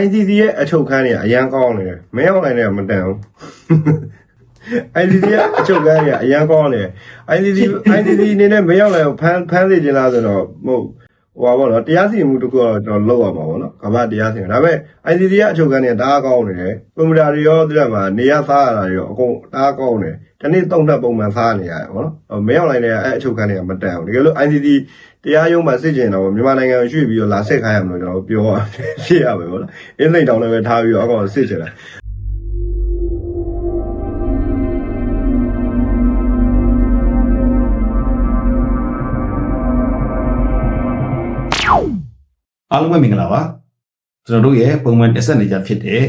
ICC ရဲ့အချုပ်ခန်းတွေကအရန်ကောင်းနေတယ်မင်းအောင်နိုင်တယ်မတန်ဘူး ICC ရဲ့အချုပ်ခန်းတွေကအရန်ကောင်းနေတယ် ICC ICC အနေနဲ့မင်းအောင်နိုင်ကိုဖမ်းဖမ်းစေချင်လားဆိုတော့မဟုတ် ဟိုပါဘောနော်တရားစီရင်မှုတစ်ခုတော့ကျွန်တော်လောက်ရမှာပေါ့နော်ကမ္ဘာတရားစီရင်ဒါပေမဲ့ ICC ရဲ့အချုပ်ခန်းတွေကတအားကောင်းနေတယ်ကွန်ပျူတာတွေရောသူကမှာနေရစားရတာတွေရောအကုန်တအားကောင်းနေတယ်ဒီနေ့တုံ့တက်ပုံမှန်စားနေရတယ်ပေါ့နော်မင်းအောင်နိုင်တဲ့အဲ့အချုပ်ခန်းတွေကမတန်ဘူးတကယ်လို့ ICC တရားရုံးမှာစစ်ကျင်တော့မြန်မာနိုင်ငံကိုရွှေ့ပြီးတော့လာဆက်ခိုင်းရမလို့ကျွန်တော်ပြောရဖြစ်ရမယ်ပေါ့နော်အင်းစိန်တောင်လည်းပဲထားပြီးတော့အကောင်စစ်ချင်တ အားလုံးပဲမင်္ဂလာပါကျွန်တော်တို့ရဲ့ပုံမှန်တက်ဆက်နေကြဖြစ်တဲ့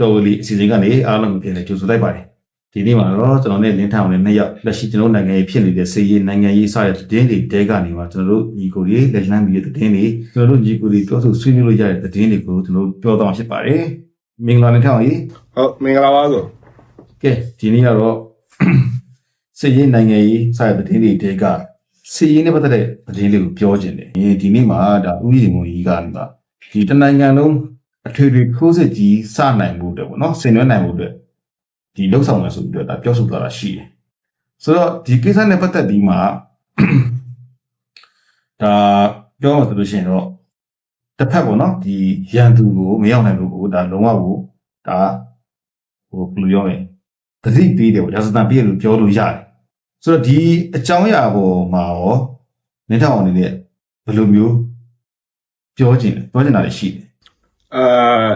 တော်ဝလီအစီအစဉ်ကနေအားလုံးကိုပြန်လည်ကြိုဆိုလိုက်ပါတယ်ဒီနေ့မှာတော့ကျွန်တော်နဲ့လင်းထောင်နဲ့နှစ်ယောက်လက်ရှိကျွန်တော်နိုင်ငံရေးဖြစ်နေတဲ့စီးရေးနိုင်ငံရေးစတဲ့သတင်းတွေတဲကနေမှာကျွန်တော်တို့ညီကိုတွေလက်လန်းပြီးတဲ့သတင်းတွေကျွန်တော်တို့ညီကိုတွေပြောဆိုဆွေးနွေးလို့ရတဲ့သတင်းတွေကိုကျွန်တော်တို့ပြောသွားမှာဖြစ်ပါတယ်မင်္ဂလာလင်းထောင်ကြီးဟုတ်မင်္ဂလာပါဆိုကဲဒီနေ့ကတော့စီးရေးနိုင်ငံရေးစတဲ့သတင်းတွေတဲက စီးရေးနဲ့ပတ်သက်တဲ့သတင်းလေးကိုပြောခြင်းတယ်ဒီနေ့မှာဒါဥယျာဉ်မွန်ကြီးကနေပါဒီတနိုင်ငံလုံးအထွေထွေခိုးစစ်ကြီးစနိုင်မှုအတွက်ပေါ့နော်ဆင်နွှဲနိုင်မှုအတွက်ဒီလှုပ်ဆောင်မယ်ဆိုပြီးတော့ဒါပြောဆိုသွားတာရှိတယ်ဆိုတော့ဒီကိစ္စနဲ့ပတ်သက်ပြီးမှဒါပြောမှဆိုလို့ရှိရင်တော့တစ်ဖက်ပေါ့နော်ဒီရန်သူကိုမရောက်နိုင်ဘူးကိုဒါလုံးဝကိုဒါဟိုဘယ်လိုပြောမလဲသတိပေးတယ်ပေါ့ဒါစတန်ပေးတယ်လို့ပြောလို့ရတယ် ဆိုတော့ဒီအကြောင်းအရာပေါ်မှာရောနေထောင်အနေနဲ့ဘယ်လိုမျိုးပြောချင်လဲပြောချင်တာတွေရှိတယ်အာ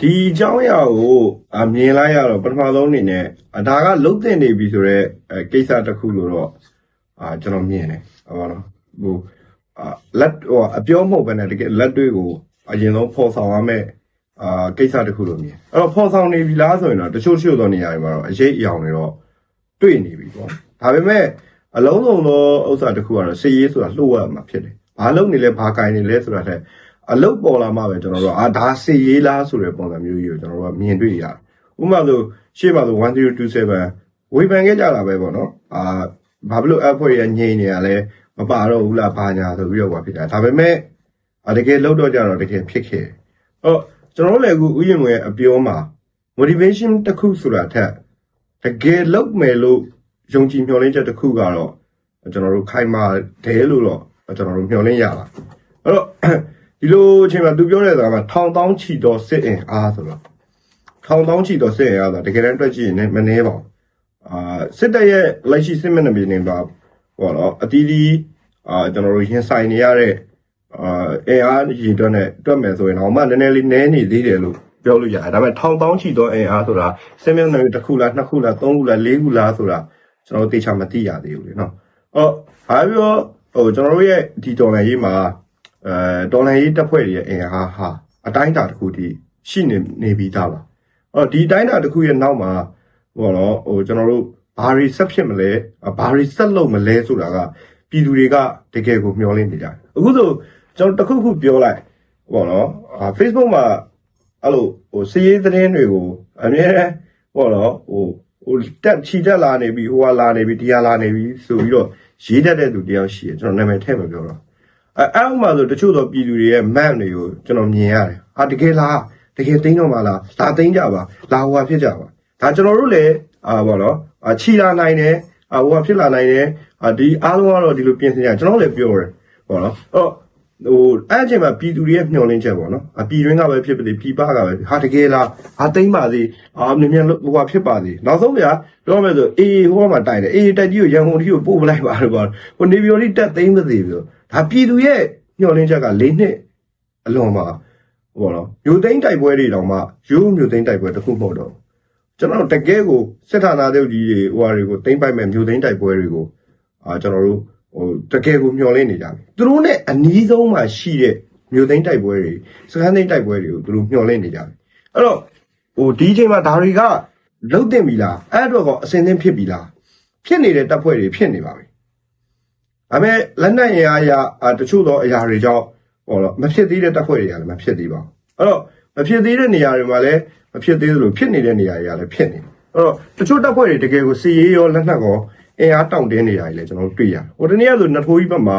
ဒီအကြောင်းအရာကိုအမြင်လိုက်ရတော့ပထမဆုံးအနေနဲ့အဒါကလုတ်တင်နေပြီဆိုတော့အဲကိစ္စတစ်ခုလို့တော့အာကျွန်တော်မြင်တယ်ဟုတ်ပါတော့ဟိုအာလက်ဟိုအပြောမဟုတ်ဘဲနဲ့တကယ်လက်တွေကိုအရင်ဆုံးဖော်ဆောင်ရမယ်အာကိစ္စတစ်ခုလို့မြင်အဲ့တော့ဖော်ဆောင်နေပြီလားဆိုရင်တော့တချို့တချို့သောနေရာတွေမှာတော့အရေးအယောင်တွေတော့တွေ့နေပြီပေါ့ ဒါပေမဲ့အလုံးစုံသောဥစ္စာတစ်ခုကတော့စည်ရေးဆိုတာလှုပ်ရမှာဖြစ်တယ်ဘာလုပ်နေလဲဘာကင်နေလဲဆိုတာတဲ့အလုတ်ပေါ်လာမှပဲကျွန်တော်တို့ကအာဒါစေရေးလားဆိုတဲ့ပုံစံမျိုးကြီးကိုကျွန်တော်တို့ကမြင်တွေ့ရတယ်။ဥပမာဆိုရှေ့မှာဆို1027ဝေဖန်ခဲ့ကြတာပဲပေါ့နော်။အာဘာဖြစ်လို့ app ဖွဲ့ရငြိမ်နေရလဲမပါတော့ဘူးလားဘာညာဆိုပြီးတော့ဟောဖြစ်တာ။ဒါပေမဲ့အတကယ်လောက်တော့ကြတော့တကယ်ဖြစ်ခဲ့တယ်။အော်ကျွန်တော်တို့လည်းအခုဥယျာဉ်ဝင်အပြောမှာ motivation တစ်ခုဆိုတာထက်တကယ်လောက်မယ်လို့ ယုံကြည်မျှော်လင့်ချက်တစ်ခုကတော့ကျွန်တော်တို့ခိုင်မာတယ်လို့တော့ကျွန်တော်တို့မျှော်လင့်ရပါအဲ့တော့ဒီလိုအချိန်မှာသူပြောတဲ့စကားကထောင်တောင်းချီတော်စစ်အင်အားဆိုတော့ထောင်တောင်းချီတော်စစ်အင်အားဆိုတာတကယ်တမ်းတွက်ကြည့်ရင်လည်းမနှဲပါဘူးအာစစ်တပ်ရဲ့လက်ရှိစစ်မျက်နှာပြင်တွေပါဟောတော့အတီးတီးအာကျွန်တော်တို့ရင်ဆိုင်နေရတဲ့အာအင်အားရည်တွက်နဲ့တွက်မယ်ဆိုရင်တော့မှနည်းနည်းလေးနည်းနေသေးတယ်လို့ပြောလို့ရတယ်ဒါပေမဲ့ထောင်တောင်းချီတော်အင်အားဆိုတာစစ်မျက်နှာပြင်တစ်ခုလားနှစ်ခုလားသုံးခုလားလေးခုလားဆိုတာ ကျွန်တော်တို့သေချာမသိရသေးဘူးလေနော်အော်ဘာပြောဟိုကျွန်တော်တို့ရဲ့ဒီတော်လှန်ရေးမှာအဲတော်လိုင်းရေးတပ်ဖွဲ့တွေရဲ့အင်အားဟာအတိုင်းအတာတစ်ခုတည်းရှိနေနေပြီးသားပါအဲ့တော့ဒီအတိုင်းအတာတစ်ခုရဲ့နောက်မှာဟိုတော့ဟိုကျွန်တော်တို့ဘာတွေဆက်ဖြစ်မလဲဘာတွေဆက်လုပ်မလဲဆိုတာကပြည်သူတွေကတကယ်ကိုမျှော်လင့်နေကြတယ်အခုဆိုကျွန်တော်တစ်ခုခုပြောလိုက်ဟိုတော့အာ Facebook မှာအဲ့လိုဟိုစီးရေးသတင်းတွေကိုအမြဲတမ်းဟိုတော့ဟို ဟိုတက်ချီတက်လာနေပြီဟိုကလာနေပြီဒီကလာနေပြီဆိုပြီးတော့ရေးတတ်တဲ့သူတယောက်ရှိတယ်ကျွန်တော်နာမည်ထည့်မပြောတော့အဲအဲ့ဥမှာဆိုတချို့သောပြည်သူတွေရဲ့ map တွေကိုကျွန်တော်မြင်ရတယ်။ဟာတကယ်လားတကယ်သိမ်းတော့မလားလာသိမ်းကြပါလာဟိုဟာဖြစ်ကြပါဒါကျွန်တော်တို့လည်းအာဘောနော်အာချီလာနိုင်တယ်အာဟိုဟာဖြစ်လာနိုင်တယ်အာဒီအားလုံးကတော့ဒီလိုပြင်ဆင်ကြကျွန်တော်လည်းပြောတယ်ဘောနော်အဲ့တော့ ဟိုအဲ့အချိန်မှာပြည်သူတွေရဲ့မျှော်လင့်ချက်ပေါ့နော်အပြည်တွင်းကပဲဖြစ်ပါလေပြည်ပကပဲဟာတကယ်လားဟာသိမ်းပါစေအာမြင်မြန်ဟိုဟာဖြစ်ပါစေနောက်ဆုံးဗျာပြောမယ်ဆိုအေးဟိုမှာတိုင်တယ်အေးတက်ကြီးကိုရန်ကုန်ကြီးကိုပို့ပလိုက်ပါလို့ပေါ့ဟိုနေပြည်တော်ကြီးတက်သိမ်းမသေးဘူးဒါပြည်သူရဲ့မျှော်လင့်ချက်က၄နှစ်အလွန်မှာဟိုနော်မြို့သိမ်းတိုက်ပွဲတွေတောင်မှရိုးမြို့သိမ်းတိုက်ပွဲတစ်ခုမဟုတ်တော့ကျွန်တော်တကယ်ကိုစစ်ဌာနချုပ်ကြီးတွေဟိုဟာတွေကိုသိမ်းပိုက်မဲ့မြို့သိမ်းတိုက်ပွဲတွေကိုအာကျွန်တော်တို့ ဟိုတကယ်ကိုမျှော်လင့်နေကြပြီသူတို့နဲ့အနီးဆုံးမှာရှိတဲ့မြို့သိမ်းတိုက်ပွဲတွေစခန်းသိမ်းတိုက်ပွဲတွေကိုသူတို့မျှော်လင့်နေကြပြီအဲ့တော့ဟိုဒီအချိန်မှာဒါတွေကလုံးတင်ပြီလားအဲ့တော့ကောအစင်သင်းဖြစ်ပြီလားဖြစ်နေတဲ့တပ်ဖွဲ့တွေဖြစ်နေပါပြီဒါပေမဲ့လက်နက်ရအားရအာတချို့သောအရာတွေကြောင့်ဟောတော့မဖြစ်သေးတဲ့တပ်ဖွဲ့တွေကလည်းမဖြစ်သေးပါဘူးအဲ့တော့မဖြစ်သေးတဲ့နေရာတွေမှာလည်းမဖြစ်သေးသလိုဖြစ်နေတဲ့နေရာတွေကလည်းဖြစ်နေတယ်အဲ့တော့တချို့တပ်ဖွဲ့တွေတကယ်ကိုစီရေးရောလက်နက်ရော အင်အားတောင့်တင်းနေတာတွေလည်းကျွန်တော်တို့တွေ့ရတယ်ဟိုတနေ့ကဆိုနစ်ထိုးကြီးဘက်မှာ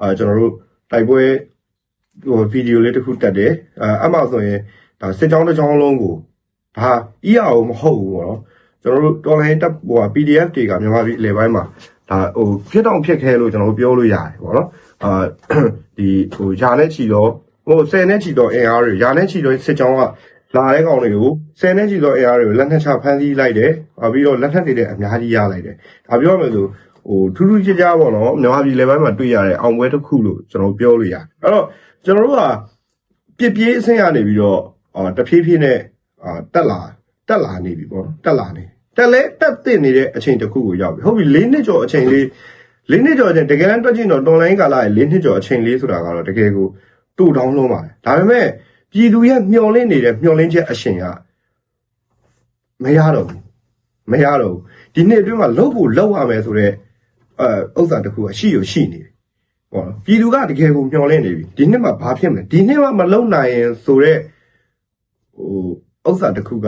အာကျွန်တော်တို့တိုက်ပွဲဟိုဗီဒီယိုလေးတစ်ခုတက်တယ်အာအမှဆိုရင်ဒါစစ်ကြောင်းတစ်ကြောင်းလုံးကိုဒါ EAO မဟုတ်ဘူးပေါ့နော်ကျွန်တော်တို့တော်လိုင်းတပ်ဟို PDF တွေကမြန်မာပြည်အလယ်ပိုင်းမှာဒါဟိုဖြစ်တော့ဖြစ်ခဲလို့ကျွန်တော်တို့ပြောလို့ရတယ်ပေါ့နော်အာဒီဟိုယာနဲ့ချီတော့ဟို10နဲ့ချီတော့အင်အားတွေယာနဲ့ချီတော့စစ်ကြောင်းက လာတဲ့ကောင်တွေကို10နဲ့ချီတော့အင်အားတွေကိုလက်နှက်ချဖမ်းဆီးလိုက်တယ်။ပြီးတော့လက်နှက်တွေလည်းအများကြီးရလိုက်တယ်။ဒါပြောရမယ်ဆိုဟိုထူးထူးခြားခြားပေါ့နော်မြန်မာပြည်လေပိုင်းမှာတွေ့ရတဲ့အောင်ပွဲတစ်ခုလို့ကျွန်တော်ပြောလို့ရတယ်။အဲ့တော့ကျွန်တော်တို့ကပြစ်ပြေးအဆင့်ရနေပြီးတော့အာတဖြည်းဖြည်းနဲ့အာတက်လာတက်လာနေပြီပေါ့နော်တက်လာနေတက်လဲတက်တင်နေတဲ့အချိန်တစ်ခုကိုရောက်ပြီဟုတ်ပြီ၄နှစ်ကျော်အချိန်လေး၄နှစ်ကျော်အချိန်တကယ်တမ်းတွက်ကြည့်တော့တော်လိုင်းကာလရဲ့၄နှစ်ကျော်အချိန်လေးဆိုတာကတော့တကယ်ကိုတူတောင်းလုံးပါတယ်ဒါပေမဲ့ ပြည်သူရဲ့မျောလင့်နေတဲ့မျောလင့်ချက်အရှင်ကမရတော့ဘူးမရတော့ဘူးဒီနှစ်အတွင်းမှာလောက်ကိုလောက်ရမယ်ဆိုတော့အဲဥစ္စာတစ်ခုကရှိရရှိနေတယ်ဟောပြည်သူကတကယ်ကိုမျောလင့်နေပြီဒီနှစ်မှာဘာဖြစ်မလဲဒီနှစ်မှာမလုံနိုင်ရင်ဆိုတော့ဟိုဥစ္စာတစ်ခုက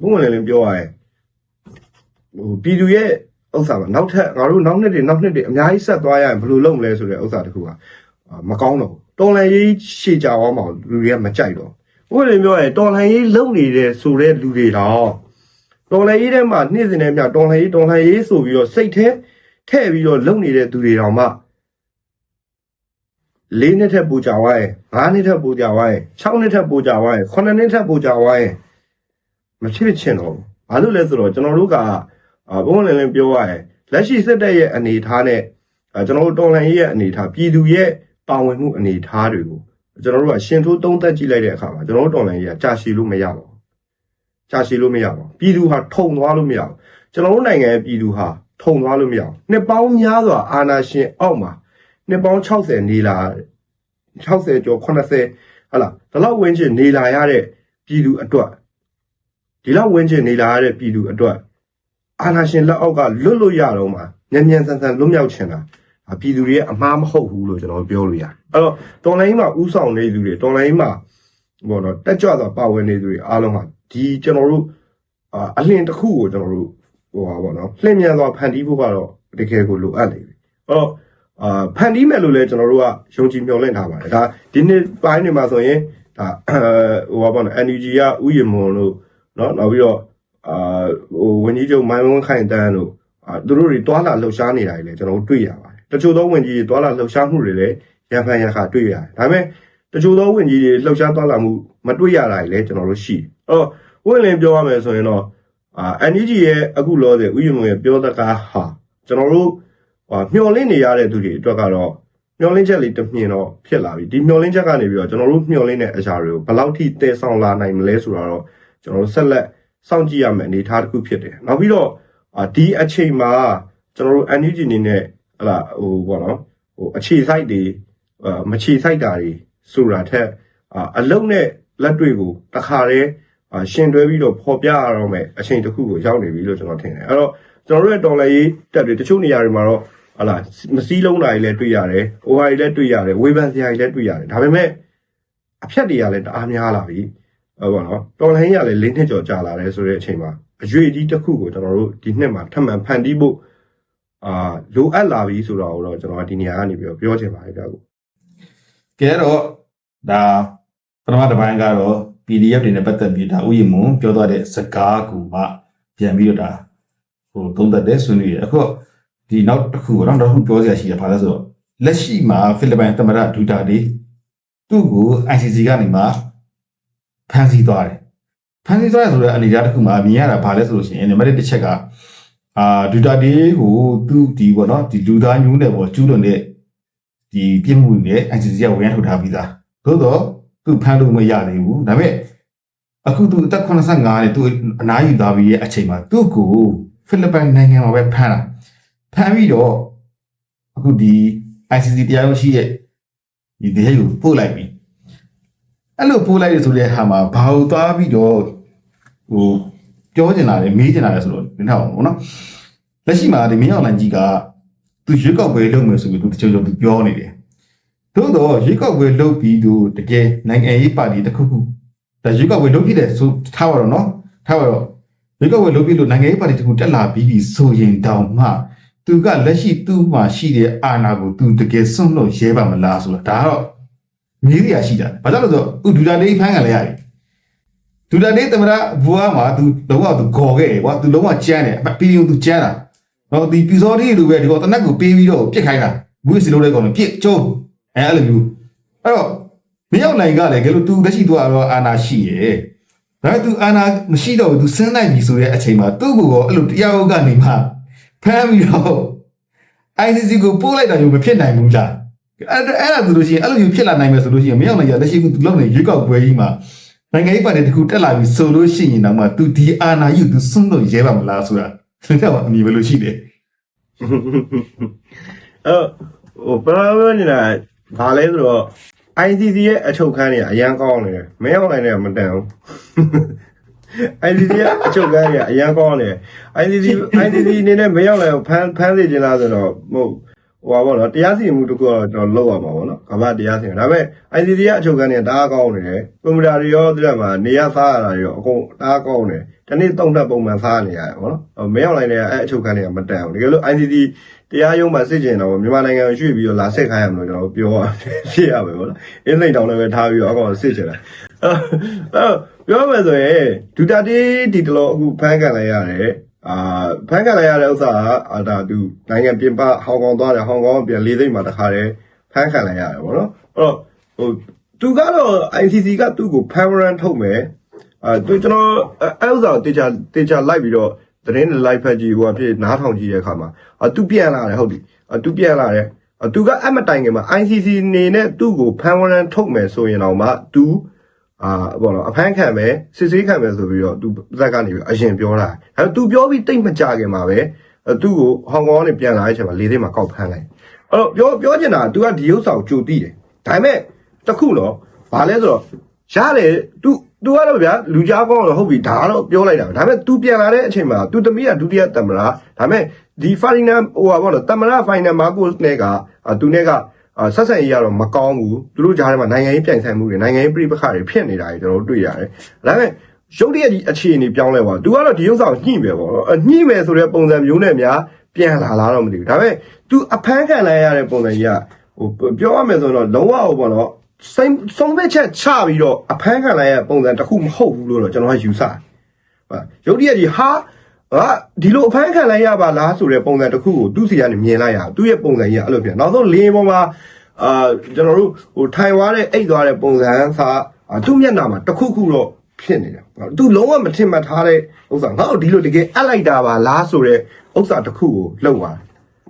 ပုံမှန်လည်းပြောရရင်ဟိုပြည်သူရဲ့ဥစ္စာမှာနောက်ထပ်ငါတို့နောက်နှစ်တွေနောက်နှစ်တွေအများကြီးဆက်သွားရရင်ဘယ်လိုလုပ်မလဲဆိုတဲ့ဥစ္စာတစ်ခုကမကောင်းတော့ဘူး တော်လန်ရေးရှေ့ကြအောင်မလူတွေကမကြိုက်တော့ဘူးဥပဒေပြောရရင်တော်လန်ရေးလုံနေတဲ့ဆိုတဲ့လူတွေတော့တော်လန်ရေးထဲမှာနေ့စဉ်နဲ့မြတော်လန်ရေးတော်လန်ရေးဆိုပြီးတော့စိတ်ထဲထည့်ပြီးတော့လုံနေတဲ့သူတွေတောင်မှလေးနှစ်ထက်ပိုကြွားရင်၅နှစ်ထက်ပိုကြွားရင်၆နှစ်ထက်ပိုကြွားရင်9နှစ်ထက်ပိုကြွားရင်မဖြစ်ဖြစ်ချင်တော့ဘူးဘာလို့လဲဆိုတော့ကျွန်တော်တို့ကအာဘုံလင်းလင်းပြောရရင်လက်ရှိစစ်တပ်ရဲ့အနေအထားနဲ့အာကျွန်တော်တို့တော်လှန်ရေးရဲ့အနေအထားပြည်သူရဲ့ ပါဝင်မှုအနေအထားတွေကိုကျွန်တော်တို့ကရှင်ထိုးသုံးသက်ကြည့်လိုက်တဲ့အခါမှာကျွန်တော်တို့တော်လှန်ရေးကကြာရှည်လို့မရပါဘူးကြာရှည်လို့မရပါဘူးပြည်သူဟာထုံသွားလို့မရဘူးကျွန်တော်တို့နိုင်ငံရဲ့ပြည်သူဟာထုံသွားလို့မရဘူးနှစ်ပေါင်းများစွာအာဏာရှင်အောက်မှာနှစ်ပေါင်း60နေလာ60ကျော်80ဟလာဒီလောက်ဝင်းချင်နေလာရတဲ့ပြည်သူအတွက်ဒီလောက်ဝင်းချင်နေလာရတဲ့ပြည်သူအတွက်အာဏာရှင်လက်အောက်ကလွတ်လို့ရတော့မှမြန်မြန်ဆန်ဆန်လွတ်မြောက်ချင်တာဒါ ပြည်သူတွေရဲ့အမှားမဟုတ်ဘူးလို့ကျွန်တော်ပြောလို့ရတယ်အဲ့တော့တော်လိုင်းမှာဥဆောင်နေသူတွေတော်လိုင်းမှာဘောတော့တက်ကြွစွာပါဝင်နေသူတွေအားလုံးဟာဒီကျွန်တော်တို့အာအလင်းတစ်ခုကိုကျွန်တော်တို့ဟိုပါဘောနော်လှည့်မြန်စွာဖန်တီးဖို့ကတော့တကယ်ကိုလိုအပ်နေပြီအဲ့တော့အာဖန်တီးမယ်လို့လည်းကျွန်တော်တို့ကယုံကြည်မျှော်လင့်ထားပါတယ်ဒါဒီနေ့ပိုင်းတွေမှာဆိုရင်ဒါဟိုပါဘောနော် NUG ကဥယျာဉ်မွန်လို့နော်နောက်ပြီးတော့အာဟိုဝန်ကြီးချုပ်မိုင်းဝန်းခိုင်တန်းတို့အာသူတို့တွေတွာလာလှုပ်ရှားနေတာတွေလည်းကျွန်တော်တို့တွေ့ရပါတယ် တချို့သောဝန်ကြီးတွေတွာလာလှုပ်ရှားမှုတွေလည်းရံဖန်ရံခါတွေ့ရတယ်ဒါပေမဲ့တချို့သောဝန်ကြီးတွေလှုပ်ရှားတွာလာမှုမတွေ့ရတာတွေလည်းကျွန်တော်တို့ရှိတယ်အဲ့တော့ဝင်လင်းပြောရမယ်ဆိုရင်တော့အာ NUG ရဲ့အခုလောတဲ့ဥယျာဉ်မွန်ရဲ့ပြောတကားဟာကျွန်တော်တို့ဟာမျှော်လင့်နေရတဲ့သူတွေအတွက်ကတော့မျှော်လင့်ချက်လေးတစ်မြင်တော့ဖြစ်လာပြီဒီမျှော်လင့်ချက်ကနေပြီးတော့ကျွန်တော်တို့မျှော်လင့်တဲ့အရာတွေကိုဘယ်လောက်ထိတည်ဆောင်လာနိုင်မလဲဆိုတာတော့ကျွန်တော်တို့ဆက်လက်စောင့်ကြည့်ရမယ့်အနေအထားတစ်ခုဖြစ်တယ်နောက်ပြီးတော့အာဒီအချိန်မှာကျွန်တော်တို့ NUG အနေနဲ့ ဟလာဟိုပေါ့နော်ဟိုအခြေစိုက်တွေအာမခြေစိုက်တာတွေဆိုတာထက်အာအလုံးနဲ့လက်တွေကိုတခါတည်းအာရှင်တွဲပြီးတော့ပေါ်ပြရတော့မယ်အချိန်တစ်ခုကိုရောက်နေပြီလို့ကျွန်တော်ထင်တယ်အဲ့တော့ကျွန်တော်တို့ရဲ့တော်လည်းရေးတက်တွေတချို့နေရာတွေမှာတော့ဟလာမစည်းလုံးတာတွေလည်းတွေ့ရတယ်။ဟိုဟာတွေလည်းတွေ့ရတယ်။ဝေဖန်စရာတွေလည်းတွေ့ရတယ်။ဒါပေမဲ့အဖြတ်တွေကလည်းတအားများလာပြီ။ဟုတ်ပါတော့။တော်လိုင်းရလည်းလေးနှစ်ကျော်ကြာလာတယ်ဆိုတဲ့အချိန်မှာအရွေကြီးတစ်ခုကိုကျွန်တော်တို့ဒီနှစ်မှာထပ်မံဖန်တီးဖို့ အာလိုအပ်လာပြီဆိုတော့တော့ကျွန်တော်ကဒီနေရာကနေပြီးတော့ပြောချင်ပါတယ်ဗျာကိုကဲတော့ဒါပထမတစ်ပိုင်းကတော့ PDF တွေနဲ့ပတ်သက်ပြီးဒါဥယျာဉ်မွန်ပြောသွားတဲ့စကားကူမှပြန်ပြီးတော့ဒါဟိုသုံးသက်တဲ့ဆွေးနွေးရအခုဒီနောက်တစ်ခုကတော့နောက်တစ်ခုပြောစရာရှိတယ်ဘာလဲဆိုတော့လက်ရှိမှာဖိလစ်ပိုင်သမ္မတဒူတာဒီသူ့ကို ICC ကနေမှဖမ်းဆီးသွားတယ်ဖမ်းဆီးသွားရဆိုတဲ့အနေအထားတစ်ခုမှာမြင်ရတာဘာလဲဆိုလို့ရှိရင်နံပါတ်1တစ်ချက်က အာဒူတာဒီကိုသူဒီပေါ့နော်ဒီလူသားညူးနယ်ပေါ်ကျူးလွန်တဲ့ဒီပြစ်မှုတွေ ICC ကဝန်ထုတ်ထားပြီးသားသို့တော့သူဖမ်းလို့မရသေးဘူးဒါပေမဲ့အခုသူအသက်85နဲ့သူအနားယူသွားပြီးရဲ့အချိန်မှာသူ့ကိုဖိလစ်ပိုင်နိုင်ငံမှာပဲဖမ်းတာဖမ်းပြီးတော့အခုဒီ ICC တရားရုံးရှိရဲ့ဒီတရားကိုပို့လိုက်ပြီအဲ့လိုပို့လိုက်ရဆိုတဲ့ဟာမှာဘာလို့သွားပြီးတော့ဟို ပြောချင်တာလေမေးချင်တာလေဆိုတော့နင်ထောက်အောင်ပေါ့နော်လက်ရှိမှာဒီမင်းအောင်လန်ကြီးကသူရွေးကောက်ပွဲလုပ်မယ်ဆိုပြီးသူတချို့ချို့သူပြောနေတယ်။သို့တော့ရွေးကောက်ပွဲလုပ်ပြီးသူတကယ်နိုင်ငံရေးပါတီတစ်ခုခုဒါရွေးကောက်ပွဲလုပ်ပြီးတယ်ဆိုထားပါတော့နော်။ထားပါတော့ရွေးကောက်ပွဲလုပ်ပြီးလို့နိုင်ငံရေးပါတီတစ်ခုတက်လာပြီးပြီဆိုရင်တောင်မှသူကလက်ရှိသူ့မှာရှိတဲ့အာဏာကိုသူတကယ်စွန့်လို့ရဲပါမလားဆိုတော့ဒါကတော့မြေးရရှိတာ။ဘာကြောင့်လဲဆိုတော့ဥဒူတာလေးဖမ်းခံလဲရတယ် ဒူတာနေသမရဘူအားမှာ तू လုံးဝ तू ခေါ်ခဲ့တယ်ကွာ तू လုံးဝကြမ်းတယ်ပြီးရင် तू ကြမ်းတာနော်ဒီပီစော်ဒီလိုပဲဒီကောတနက်ကိုပေးပြီးတော့ပြစ်ခိုင်းတာဘူးစီလုံးတဲ့ကောင်ပြစ်ကျုံအဲအဲ့လိုမျိုးအဲ့တော့မရောက်နိုင်ကလည်းကဲလို့ तू လက်ရှိ तू ကတော့အာနာရှိရဲ့ဒါပေမဲ့ तू အာနာမရှိတော့ဘူး तू စဉ်းနိုင်ပြီဆိုတဲ့အချိန်မှာသူ့ကိုယ်အဲ့လိုတရားဟုတ်ကနေမှဖမ်းပြီးတော့ ICC ကိုပို့လိုက်တာမျိုးမဖြစ်နိုင်ဘူးလားအဲ့ဒါအဲ့ဒါဆိုလို့ရှိရင်အဲ့လိုမျိုးဖြစ်လာနိုင်မယ်ဆိုလို့ရှိရင်မရောက်နိုင်ရလက်ရှိက तू လောက်နေရွေးကောက်ပွဲကြီးမှာ နိုင်ငံရေးပါတီတစ်ခုတက်လာပြီဆိုလို့ရှိရင်တော့မှ तू ဒီအာဏာယူ तू စွန့်လို့ရဲပါမလားဆိုတာလက်တော့အမြင်ပဲလို့ရှိတယ်အဲ့ဟိုပရမနေတာဘာလဲဆိုတော့ ICC ရဲ့အချုပ်ခန်းတွေကအရန်ကောင်းနေတယ်မရောက်နိုင်တယ်မတန်ဘူး ICC ရဲ့အချုပ်ခန်းတွေကအရန်ကောင်းနေတယ် ICC ICC အနေနဲ့မရောက်နိုင်ဘူးဖမ်းဖမ်းစေချင်လားဆိုတော့မဟုတ် ဟိုပါဘောနော်တရားစီရင်မှုတစ်ခုတော့ကျွန်တော်လောက်ရမှာပေါ့နော်ကမ္ဘာတရားစီရင်ဒါပေမဲ့ ICC ရဲ့အချုပ်ခန်းတွေကတအားကောင်းနေတယ်ကွန်ပျူတာတွေရောဒီမှာနေရစားရတာတွေရောအကုန်တအားကောင်းနေတယ်ဒီနေ့တုံ့တက်ပုံမှန်စားနေရတယ်ပေါ့နော်ဟိုမရောက်နိုင်တဲ့အဲ့အချုပ်ခန်းတွေကမတန်ဘူးတကယ်လို့ ICC တရားရုံးမှာစစ်ကျင်တော့မြန်မာနိုင်ငံကိုရွှေ့ပြီးတော့လာစစ်ခိုင်းရမလို့ကျွန်တော်ပြောရဖြစ်ရမယ်ပေါ့နော်အင်းစိန်တောင်လည်းပဲထားပြီးတော့အကောင်စစ်ချင်တာအဲ့ပြောမယ်ဆိုရင်ဒူတာတီဒီတလောအခုဖမ်းကန်လိုက်ရတယ် အာဖမ်းကန်လိုက်ရတဲ့ဥစ္စာကအာဒါသူနိုင်ငံပြင်ပဟောင်ကောင်သွားတယ်ဟောင်ကောင်ပြန်လေးသိမ့်မှာတခါတည်းဖမ်းခံလိုက်ရတယ်ပေါ့နော်အဲ့တော့ဟိုသူကတော့ ICC ကသူ့ကို permanent ထုတ်မယ်အာသူကျွန်တော်အဲ့ဥစ္စာကိုတေချာတေချာလိုက်ပြီးတော့သတင်းနဲ့ live ဖက်ကြည့်ဟိုအဖြစ်နားထောင်ကြည့်တဲ့အခါမှာအာသူပြန်လာတယ်ဟုတ်ပြီအာသူပြန်လာတယ်အာသူကအမတိုင်ခင်မှာ ICC နေနဲ့သူ့ကို permanent ထုတ်မယ်ဆိုရင်တော့မှသူ အာဘောနော်အဖမ်းခံမယ်စစ်ဆေးခံမယ်ဆိုပြီးတော့သူဇက်ကနေပြီးအရင်ပြောတာအဲသူပြောပြီးတိတ်မကြခင်မှာပဲသူ့ကိုဟောင်ကောင်ကနေပြန်လာတဲ့အချိန်မှာလေသိမ်းမှာကောက်ဖမ်းလိုက်အဲ့တော့ပြောပြောချင်တာက तू ကဒီဥစ္စာကိုကြိုသိတယ်ဒါပေမဲ့တခုတော့ဘာလဲဆိုတော့ရတယ် तू तू ကတော့ဗျာလူကြားကောင်းတော့ဟုတ်ပြီဒါကတော့ပြောလိုက်တာဒါပေမဲ့ तू ပြန်လာတဲ့အချိန်မှာ तू တမီးကဒုတိယတမရာဒါပေမဲ့ဒီဖိုင်နန်ဟိုပါဘောနော်တမရာဖိုင်နန်မာကိုစ်နဲ့ကသူနဲ့က အာဆက်ဆံရေးကတော့မကောင်းဘူးသူတို့ကြားထဲမှာနိုင်ငံရေးပြိုင်ဆိုင်မှုတွေနိုင်ငံရေးပြိပခါတွေဖြစ်နေတာတွေကျွန်တော်တို့တွေ့ရတယ်ဒါပေမဲ့ရုပ်တရက်ကြီးအခြေအနေပြောင်းလဲသွားသူကတော့ဒီဥစ္စာကိုညှိမယ်ပေါ့နော်အညှိမယ်ဆိုတဲ့ပုံစံမျိုးနဲ့များပြန်လာလာတော့မသိဘူးဒါပေမဲ့ तू အဖမ်းခံလိုက်ရတဲ့ပုံစံကြီးကဟိုပြောရမယ်ဆိုတော့လုံးဝဟိုပေါ့နော်စိတ်ဆုံးဖြတ်ချက်ချပြီးတော့အဖမ်းခံလိုက်ရတဲ့ပုံစံတစ်ခုမဟုတ်ဘူးလို့တော့ကျွန်တော်ကယူဆတယ်ဟာရုပ်တရက်ကြီးဟာ ဟာဒီလိုအဖမ်းခံလိုက်ရပါလားဆိုတဲ့ပုံစံတစ်ခုကိုသူ့စီကနေမြင်လိုက်ရသူ့ရဲ့ပုံစံကြီးကအဲ့လိုဖြစ်နောက်ဆုံးလင်းပေါ်မှာအာကျွန်တော်တို့ဟိုထိုင်သွားတဲ့အိတ်သွားတဲ့ပုံစံစာသူ့မျက်နှာမှာတစ်ခုခုတော့ဖြစ်နေတယ်သူလုံးဝမထင်မှတ်ထားတဲ့ဥစ္စာငါ့ကိုဒီလိုတကယ်အပ်လိုက်တာပါလားဆိုတဲ့ဥစ္စာတစ်ခုကိုလှုပ်သွားတယ်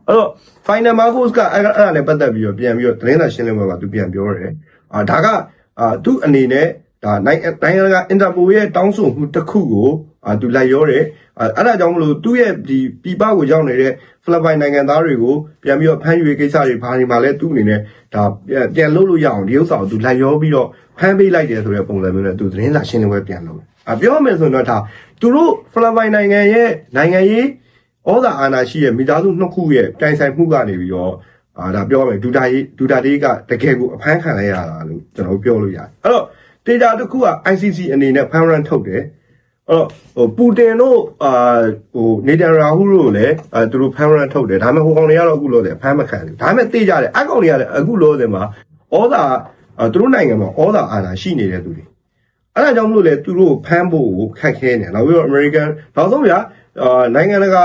အဲ့တော့ final marcos ကအဲ့အဲ့ဒါနဲ့ပတ်သက်ပြီးတော့ပြန်ပြီးတော့သတင်းစာရှင်းလင်းပွဲမှာသူပြန်ပြောတယ်အာဒါကအာသူ့အနေနဲ့ဒါနိုင်ငံနိုင်ငံတကာအင်တာပိုရဲ့တောင်းဆိုမှုတစ်ခုကို အာသူလိုက်ရောတယ်အဲ့ဒါကြောင့်မလို့သူ့ရဲ့ဒီပြည်ပကိုရောက်နေတဲ့ဖိလစ်ပိုင်နိုင်ငံသားတွေကိုပြန်ပြီးတော့ဖမ်းယူရေးကိစ္စတွေဘာတွေမှလည်းသူ့အနေနဲ့ဒါပြန်လုပ်လို့ရအောင်ဒီဥစ္စာကိုသူလိုက်ရောပြီးတော့ဖမ်းပေးလိုက်တယ်ဆိုတဲ့ပုံစံမျိုးနဲ့သူသတင်းစာရှင်းလင်းပွဲပြန်လုပ်တယ်အပြောရမယ်ဆိုတော့ဒါသူတို့ဖိလစ်ပိုင်နိုင်ငံရဲ့နိုင်ငံရေးဩဇာအာဏာရှိရဲ့မိသားစုနှစ်ခုရဲ့တိုင်ဆိုင်မှုကနေပြီးတော့အာဒါပြောရမယ်ဒူတာရေးဒူတာတေးကတကယ်ကိုအဖမ်းခံလိုက်ရတာလို့ကျွန်တော်ပြောလို့ရတယ်အဲ့တော့တေတာတစ်ခုက ICC အနေနဲ့ parent ထုတ်တယ် အဲ့တော့ဟိုပူတင်တို့အာဟိုနေတန်ရာဟူတို့လည်းအဲသူတို့ parent ထုတ်တယ်ဒါပေမဲ့ဟိုကောင်တွေကတော့အခုလို့တယ်ဖမ်းမခံဘူးဒါပေမဲ့တေးကြတယ်အကောင်တွေကလည်းအခုလို့တယ်မှာဩဇာအာသူတို့နိုင်ငံမှာဩဇာအာဏာရှိနေတဲ့သူတွေအဲ့ဒါကြောင့်မလို့လေသူတို့ဖမ်းဖို့ကိုခက်ခဲနေနောက်ပြီးတော့ American နောက်ဆုံးဗျာအာနိုင်ငံတကာ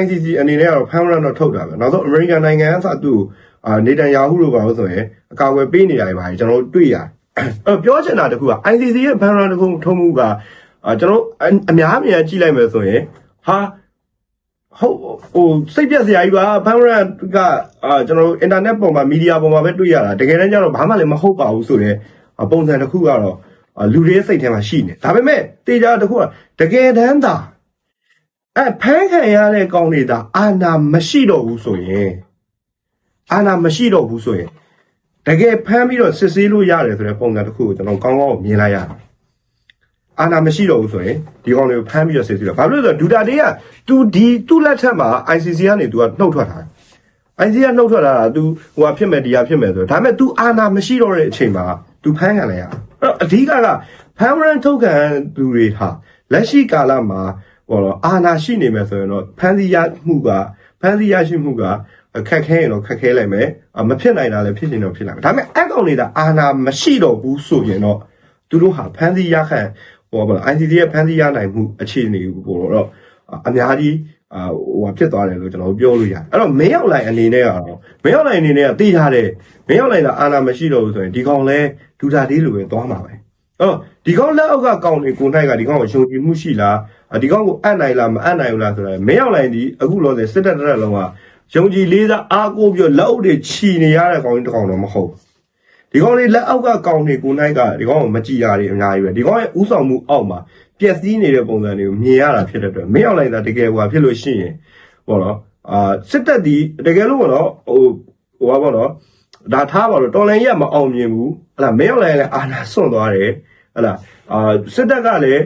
ICC အနေနဲ့ကတော့ဖမ်းရတော့ထုတ်တာပဲနောက်ဆုံး American နိုင်ငံကစသူ့အာနေတန်ယာဟုတို့ပါလို့ဆိုရင်အကာအကွယ်ပေးနေတယ်ပါကျွန်တော်တို့တွေ့ရတယ်အဲ့ပြောချင်တာတခုက ICC ရဲ့ဖမ်းရတခုထုံးမှုက အာကျွန်တော်အများအများကြည့်လိုက်မယ်ဆိုရင်ဟာဟုတ်ဟိုစိတ်ပြက်စရာကြီးပါဖမ်းရကအာကျွန်တော်တို့ internet ပေါ်မှာ media ပေါ်မှာပဲတွေ့ရတာတကယ်တမ်းကျတော့ဘာမှလည်းမဟုတ်ပါဘူးဆိုတော့ပုံစံတစ်ခုကတော့အာလူတွေရဲ့စိတ်ထဲမှာရှိနေဒါပေမဲ့တေချာတစ်ခုကတကယ်တမ်းသာအဲဖမ်းခံရတဲ့ကောင်းနေတာအာနာမရှိတော့ဘူးဆိုရင်အာနာမရှိတော့ဘူးဆိုရင်တကယ်ဖမ်းပြီးတော့စစ်ဆေးလို့ရတယ်ဆိုတဲ့ပုံစံတစ်ခုကိုကျွန်တော်ကောင်းကောင်းမြင်လိုက်ရတယ် အာနာမရှိတော့ဘူးဆိုရင်ဒီကောင်တွေကိုဖမ်းပြီးတော့စစ်ဆေးတော့ဘာလို့လဲဆိုတော့ဒူတာတေးက तू ဒီသူ့လက်ထက်မှာ ICC ကနေ तू ကနှုတ်ထွက်ထားတယ် ICC ကနှုတ်ထွက်လာတာ तू ဟိုဟာဖြစ်မယ်ဒီဟာဖြစ်မယ်ဆိုတော့ဒါပေမဲ့ तू အာနာမရှိတော့တဲ့အချိန်မှာ तू ဖမ်းခံလိုက်ရအဲ့တော့အဓိကကဖမ်းရန်ထုတ်ခံသူတွေဟာလက်ရှိကာလမှာဟောတော့အာနာရှိနေမယ်ဆိုရင်တော့ဖမ်းဆီးရမှုကဖမ်းဆီးရရှိမှုကခက်ခဲရင်တော့ခက်ခဲလိုက်မယ်မဖြစ်နိုင်တာလည်းဖြစ်နေတော့ဖြစ်လာမယ်ဒါပေမဲ့အကောင်နေတာအာနာမရှိတော့ဘူးဆိုရင်တော့သူတို့ဟာဖမ်းဆီးရခံ ဟိုပါလား ICC ရဲ့ဖန်ဆီးရနိုင်မှုအခြေအနေကိုပေါ်တော့အများကြီးအာဟိုဟာဖြစ်သွားတယ်လို့ကျွန်တော်ပြောလို့ရတယ်အဲ့တော့မင်းရောက်လိုက်အနေနဲ့ကတော့မင်းရောက်လိုက်အနေနဲ့ကသိထားတယ်မင်းရောက်လိုက်တာအာဏာမရှိတော့ဘူးဆိုရင်ဒီကောင်လဲဒူတာဒီလိုပဲသွားမှာပဲအဲ့တော့ဒီကောင်လက်အောက်ကကောင်တွေကိုနိုင်ကဒီကောင်ကိုရှုံကြည်မှုရှိလားဒီကောင်ကိုအပ်နိုင်လားမအပ်နိုင်ဘူးလားဆိုတော့မင်းရောက်လိုက်ဒီအခုလောဆယ်စစ်တပ်တက်လုံးကယုံကြည်လေးစားအားကိုးပြီးလက်အုပ်တွေခြီနေရတဲ့ကောင်တစ်ကောင်တော့မဟုတ်ဘူး ဒီကောင်လေးလက်အောက်ကကောင်တွေကိုနိုင်ကဒီကောင်ကမကြည်ရတွေအများကြီးပဲဒီကောင်ရဲ့ဥဆောင်မှုအောက်မှာပျက်စီးနေတဲ့ပုံစံတွေကိုမြင်ရတာဖြစ်တဲ့အတွက်မင်းအောင်လိုက်တာတကယ်ဟိုဖြစ်လို့ရှိရင်ဘောနော်အာစစ်တပ်ဒီတကယ်လို့ဘောနော်ဟိုဟိုပါဘောနော်ဒါထားပါတော့တော်လိုင်းရက်မအောင်မြင်ဘူးဟလာမင်းအောင်လိုက်လည်းအာနာဆွန့်သွားတယ်ဟလာအာစစ်တပ်ကလည်း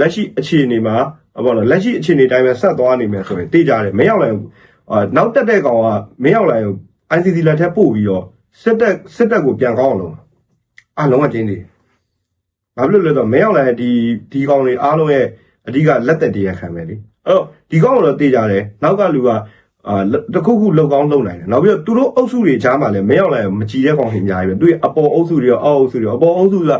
လက်ရှိအခြေအနေမှာဘောနော်လက်ရှိအခြေအနေတိုင်းပဲဆက်သွားနေမယ်ဆိုရင်သိကြတယ်မင်းအောင်လိုက်အာနောက်တက်တဲ့ကောင်ကမင်းအောင်လိုက်ကို ICC လက်ထက်ပို့ပြီးတော့ စစ်တပ်စစ်တပ်ကိုပြန်ကောင်းအောင်လုပ်အလုံးဝကျင်းသေးဘာဖြစ်လို့လဲဆိုတော့မင်းအောင်လည်းဒီဒီကောင်တွေအားလုံးရဲ့အဓိကလက်သက်တရားခံမယ်လေအဲ့တော့ဒီကောင်ကတော့တေးကြတယ်နောက်ကလူကအာတခုခုလောက်ကောင်းလုပ်နိုင်တယ်နောက်ပြီးတော့သူတို့အုပ်စုတွေကြားမှာလည်းမင်းအောင်လည်းမကြည်တဲ့ကောင်တွေအများကြီးပဲသူရဲ့အပေါ်အုပ်စုတွေရောအောက်အုပ်စုတွေရောအပေါ်အုပ်စုက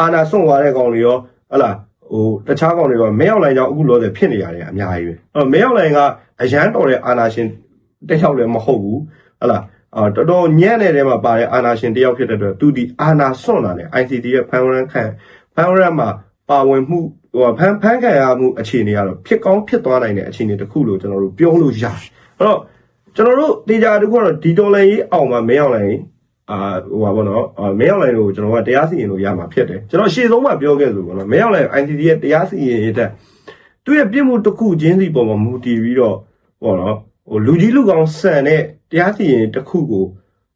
အာနာဆွန့်သွားတဲ့ကောင်တွေရောဟလာဟိုတခြားကောင်တွေကမင်းအောင်လိုင်းကြောင့်အခုလောဆယ်ဖြစ်နေရတယ်အများကြီးပဲအဲ့တော့မင်းအောင်လိုင်းကအရန်တော်တဲ့အာနာရှင်တက်ရောက်လည်းမဟုတ်ဘူးဟလာ အာတော်တော်ညံ့တဲ့ထဲမှာပါတဲ့အာနာရှင်တယောက်ဖြစ်တဲ့အတွက်သူဒီအာနာစွန့်လာတယ် ICT ရဲ့ဖန်ရန်ခံဖန်ရန်မှာပါဝင်မှုဟိုဖန်ဖန်ခံရမှုအခြေအနေကတော့ဖြစ်ကောင်းဖြစ်သွားနိုင်တဲ့အခြေအနေတစ်ခုလို့ကျွန်တော်တို့ပြောလို့ရတယ်အဲ့တော့ကျွန်တော်တို့တေချာတစ်ခုကတော့ဒီတော်လိုင်းရေးအောင်မှာမင်းအောင်လိုင်းအာဟိုပါဘောနော်အာမင်းအောင်လိုင်းကိုကျွန်တော်ကတရားစီရင်လို့ရမှာဖြစ်တယ်ကျွန်တော်ရှေ့ဆုံးမှာပြောခဲ့ဆိုဘောနော်မင်းအောင်လိုင်း ICT ရဲ့တရားစီရင်ရေးတဲ့သူ့ရဲ့ပြစ်မှုတစ်ခုချင်းစီပေါ်မှာမူတည်ပြီးတော့ဘောနော်ဟိုလူကြီးလူကောင်ဆန်တဲ့ တရားစီရင်တစ်ခုကို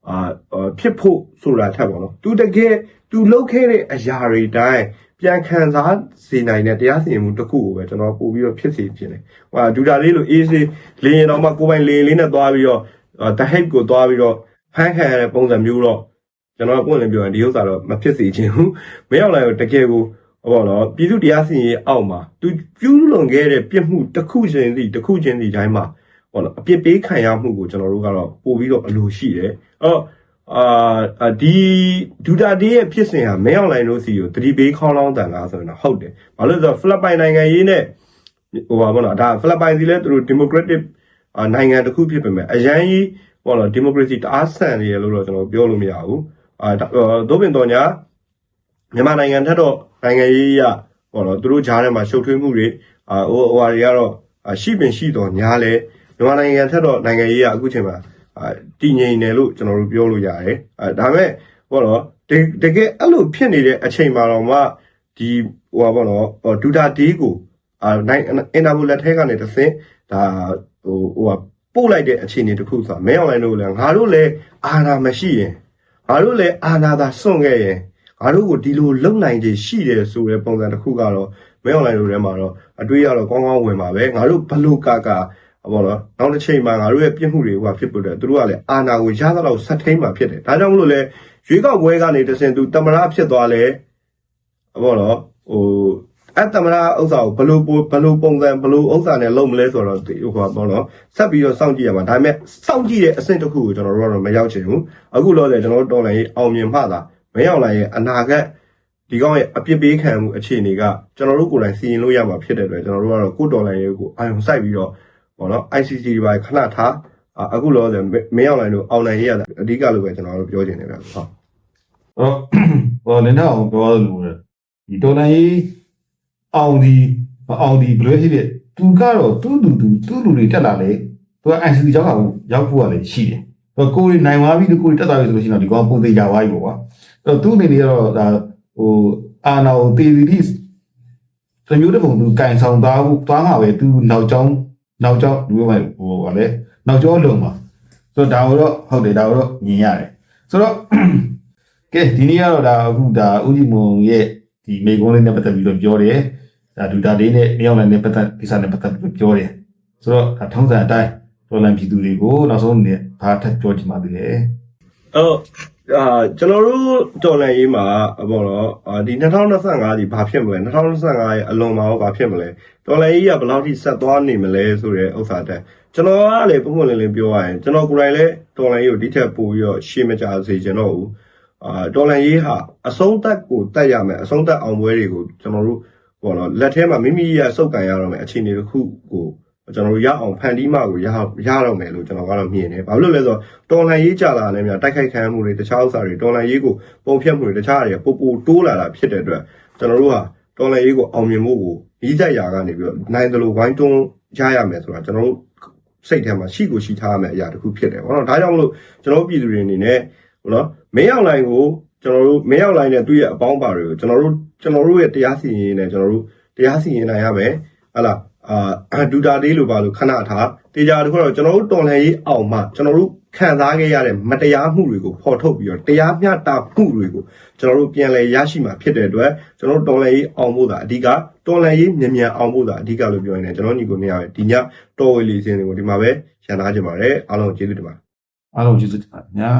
အာဖြစ်ဖို့ဆိုတာထက်ပေါ့နော်သူတကယ်သူလုပ်ခဲ့တဲ့အရာတွေတိုင်းပြန်ခံစားစေနိုင်တဲ့တရားစီရင်မှုတစ်ခုကိုပဲကျွန်တော်ပို့ပြီးတော့ဖြစ်စေဖြစ်နေဟိုဒူတာလေးလိုအေးစေးလေရင်တော့မှကိုယ်ပိုင်လေရင်လေးနဲ့သွားပြီးတော့တဟိတ်ကိုသွားပြီးတော့ဖန်ခံရတဲ့ပုံစံမျိုးတော့ကျွန်တော်ကပုံလင်းပြောရင်ဒီဥစ္စာတော့မဖြစ်စေချင်ဘူးမရောက်လာတော့တကယ်ကိုဟောတော့ပြည်သူတရားစီရင်ရေးအောက်မှာသူကျူးလွန်ခဲ့တဲ့ပြစ်မှုတစ်ခုချင်းစီတစ်ခုချင်းစီတိုင်းမှာ ဟောနော်အပြစ်ပေးခံရမှုကိုကျွန်တော်တို့ကတော့ပို့ပြီးတော့အလိုရှိတယ်အဲ့တော့အာဒီဒူတာဒီရဲ့ဖြစ်စဉ်ဟာမဲအွန်လိုင်းလို့စီကိုသတိပေးခေါင်းလောင်းတန်လားဆိုရင်တော့ဟုတ်တယ်ဘာလို့လဲဆိုတော့ဖိလစ်ပိုင်နိုင်ငံရေးနဲ့ဟိုပါဘောနော်ဒါဖိလစ်ပိုင်စီလဲသူတို့ဒီမိုကရက်တစ်နိုင်ငံတစ်ခုဖြစ်ပေမဲ့အရန်ကြီးဟောနော်ဒီမိုကရေစီတအားဆန်နေရလို့တော့ကျွန်တော်ပြောလို့မရဘူးအာသို့ပင်တော့ညာမြန်မာနိုင်ငံထက်တော့နိုင်ငံရေးရဟောနော်သူတို့ဂျားထဲမှာရှုပ်ထွေးမှုတွေအာဟိုဟိုဟာတွေကတော့ရှိပင်ရှိတော့ညာလဲ မြန်မာနိုင်ငံထက်တော့နိုင်ငံရေးကအခုချိန်မှာအာတည်ငြိမ်တယ်လို့ကျွန်တော်တို့ပြောလို့ရတယ်အဲဒါပေမဲ့ဟောတော့တတကယ်အဲ့လိုဖြစ်နေတဲ့အချိန်မှာတော့မှဒီဟိုပါဘောနော်ဒူတာဒီကိုအာနိုင်အင်တာဘူလက်ထဲကနေတစ်စင်းဒါဟိုဟိုပါပို့လိုက်တဲ့အခြေအနေတစ်ခုဆိုတာမဲအွန်လိုင်းတို့လည်းငါတို့လည်းအာဏာမရှိရင်ငါတို့လည်းအာဏာသာစွန့်ခဲ့ရင်ငါတို့ကိုဒီလိုလုံနိုင်ခြင်းရှိတယ်ဆိုတဲ့ပုံစံတစ်ခုကတော့မဲအွန်လိုင်းတို့ထဲမှာတော့အတွေးရတော့ကောင်းကောင်းဝင်ပါပဲငါတို့ဘလို့ကာကာ ဘောနော်နောက်တစ်ချိန်မှာငါတို့ရဲ့ပြစ်မှုတွေဟိုဖြစ်ပေါ်တယ်သူတို့ကလည်းအာဏာကိုရသလောက်ဆက်ထိန်မှာဖြစ်တယ်ဒါကြောင့်မလို့လေရွေးကောက်ပွဲကနေတစင်သူတမရဖြစ်သွားလဲဘောနော်ဟိုအဲ့တမရဥစ္စာကိုဘလို့ဘလို့ပုံစံဘလို့ဥစ္စာနဲ့လုပ်မလဲဆိုတော့ဟိုဘောနော်ဆက်ပြီးတော့စောင့်ကြည့်ရမှာဒါပေမဲ့စောင့်ကြည့်တဲ့အဆင့်တစ်ခုကိုကျွန်တော်တို့ကတော့မရောက်ချင်ဘူးအခုလောဆယ်ကျွန်တော်တို့တော်လိုင်းရေးအောင်မြင်မှသာမရောက်လာရဲ့အနာဂတ်ဒီကောင်ရဲ့အပြစ်ပေးခံမှုအခြေအနေကကျွန်တော်တို့ကိုယ်တိုင်စီရင်လို့ရမှာဖြစ်တဲ့အတွက်ကျွန်တော်တို့ကတော့ကိုယ်တော်လိုင်းရေးကိုအာရုံစိုက်ပြီးတော့ ပေါ့နော် ICC တွေပါခဏထားအခုလောဆယ်မင်းအောင်လိုင်းတို့အောင်နိုင်ရေးရတာအဓိကလို့ပဲကျွန်တော်တို့ပြောချင်တယ်ဗျဟုတ်တော့ဟောလင်းတော့အောင်ပြောလို့လေဒီတော်လိုင်းကြီးအောင်ဒီမအောင်ဒီဘယ်လိုဖြစ်ဖြစ်သူကတော့သူ့လူသူသူ့လူတွေတက်လာလေသူက ICC ကြောင်းကရောက်ဖို့ကလည်းရှိတယ်တော့ကိုယ်တွေနိုင်သွားပြီကိုယ်တွေတက်သွားပြီဆိုလို့ရှိရင်တော့ဒီကောင်ပုံသေးကြသွားပြီပေါ့ကွာအဲ့တော့သူ့အနေနဲ့ကတော့ဒါဟိုအာနာကိုတေဒီတိတမျိုးတစ်ပုံသူကင်ဆောင်သွားဖို့သွားမှာပဲသူနောက်ကျောင်း နောက်ကျောင်းလူရောဟိုဗာလေနောက်ကျောင်းလုံမှာဆိုတော့ဒါတော့ဟုတ်တယ်ဒါတော့မြင်ရတယ်ဆိုတော့ကဲဒီနေ့ကတော့ဒါအခုဒါဦးကြီးမုံရဲ့ဒီမိကုန်းလေးနဲ့ပတ်သက်ပြီးတော့ပြောတယ်ဒါဒူတာလေးနဲ့မြောက်လိုင်းနဲ့ပတ်သက်ကိစ္စနဲ့ပတ်သက်ပြီးပြောတယ်ဆိုတော့ဒါထုံးစံအတိုင်းဒေါ်လာပြည်သူတွေကိုနောက်ဆုံးအနေနဲ့ဘာထပ်ပြောချင်ပါသေးလဲအဲ့တော့ အာကျွန်တော်တို့တော်လန်ရေးမှာဘောနော်အာဒီ2025ဒီဘာဖြစ်မလဲ2025ရဲ့အလွန်မှာရောဘာဖြစ်မလဲတော်လန်ရေးကဘယ်လောက်ထိဆက်သွားနိုင်မလဲဆိုတဲ့ဥစ္စာတက်ကျွန်တော်ကလည်းပုံမှန်လေးလေးပြောရရင်ကျွန်တော်ကိုယ်တိုင်လည်းတော်လန်ရေးကိုဒီထက်ပိုပြီးတော့ရှေ့မကြစေချင်တော့ဘူးအာတော်လန်ရေးဟာအဆုံးသက်ကိုတက်ရမယ်အဆုံးသက်အောင်ပွဲတွေကိုကျွန်တော်တို့ဟပေါ့နော်လက်ထဲမှာမိမိရစုပ်ကန်ရတော့မယ်အခြေအနေတစ်ခုကို ကျွန်တော်တို့ရအောင်ဖန်တီးမှကိုရရတော့မယ်လို့ကျွန်တော်ကတော့မြင်တယ်။ဘာလို့လဲဆိုတော့တော်လန်ရေးကြလာတယ်များတိုက်ခိုက်ခံမှုတွေတခြားဥစ္စာတွေတော်လန်ရေးကိုပုံဖြတ်မှုတွေတခြားတွေကပိုပိုတိုးလာတာဖြစ်တဲ့အတွက်ကျွန်တော်တို့ဟာတော်လန်ရေးကိုအောင်မြင်ဖို့ကိုဤသက်ရာကနေပြီးတော့နိုင်တယ်လို့ဝိုင်းတွန်းရရမယ်ဆိုတာကျွန်တော်တို့စိတ်ထဲမှာရှိကိုရှိထားရမယ့်အရာတစ်ခုဖြစ်တယ်ပေါ့နော်။ဒါကြောင့်မလို့ကျွန်တော်တို့ပြည်သူတွေအနေနဲ့ဟိုနော်မင်းအောင်လိုင်ကိုကျွန်တော်တို့မင်းအောင်လိုင်နဲ့သူ့ရဲ့အပေါင်းပါတွေကိုကျွန်တော်တို့ကျွန်တော်တို့ရဲ့တရားစီရင်ရေးနဲ့ကျွန်တော်တို့တရားစီရင်နိုင်ရမယ်ဟလာ အာဒူတာလေးလိုပါလို့ခဏထားတေချာတခုတော့ကျွန်တော်တို့တော်လှန်ရေးအောင်မှကျွန်တော်တို့ခံစားခဲ့ရတဲ့မတရားမှုတွေကိုဖော်ထုတ်ပြီးတော့တရားမျှတမှုတွေကိုကျွန်တော်တို့ပြန်လည်ရရှိမှာဖြစ်တဲ့အတွက်ကျွန်တော်တို့တော်လှန်ရေးအောင်ဖို့သာအဓိကတော်လှန်ရေးမြန်မြန်အောင်ဖို့သာအဓိကလို့ပြောရင်လည်းကျွန်တော်ညီကိုနေရပဲဒီညတော်ဝေလီစင်းတွေကိုဒီမှာပဲရန်သားကြပါတယ်အားလုံးကျေးဇူးတင်ပါတယ်အားလုံးကျေးဇူးတင်ပါတယ်ခင်ဗျာ